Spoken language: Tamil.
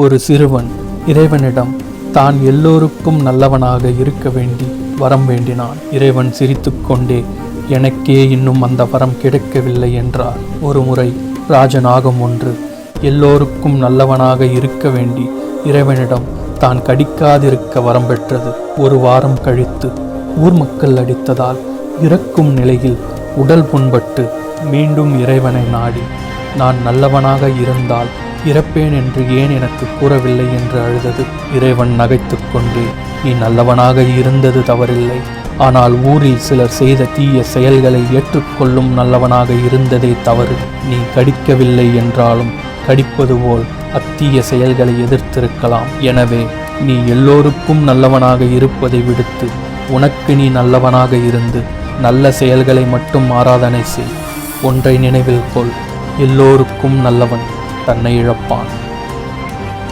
ஒரு சிறுவன் இறைவனிடம் தான் எல்லோருக்கும் நல்லவனாக இருக்க வேண்டி வரம் வேண்டினான். இறைவன் சிரித்துக்கொண்டே எனக்கே இன்னும் அந்த வரம் கிடைக்கவில்லை என்றார். ஒருமுறை ராஜநாகம் ஒன்று எல்லோருக்கும் நல்லவனாக இருக்க வேண்டி இறைவனிடம் தான் கடிக்காதிருக்க வரம் பெற்றது. ஒரு வாரம் கழித்து ஊர் மக்கள் அடித்ததால் இறக்கும் நிலையில் உடல் புண்பட்டு மீண்டும் இறைவனை நாடி நான் நல்லவனாக இருந்தால் இறப்பேன் என்று ஏன் எனக்கு கூறவில்லை என்று அழுதது? இறைவன் நகைத்து கொண்டு நீ நல்லவனாக இருந்தது தவறில்லை. ஆனால் ஊரில் சிலர் செய்த தீய செயல்களை ஏற்றுக்கொள்ளும் நல்லவனாக இருந்ததே தவறு. நீ கடிக்கவில்லை என்றாலும் கடிப்பது போல் அத்தீய செயல்களை எதிர்த்திருக்கலாம். எனவே நீ எல்லோருக்கும் நல்லவனாக இருப்பதை விடுத்து உனக்கு நீ நல்லவனாக இருந்து நல்ல செயல்களை மட்டும் ஆராதனை செய். ஒன்றை நினைவில் கொள் எல்லோருக்கும் நல்லவன். തന്നെ ഇഴപ്പാണ്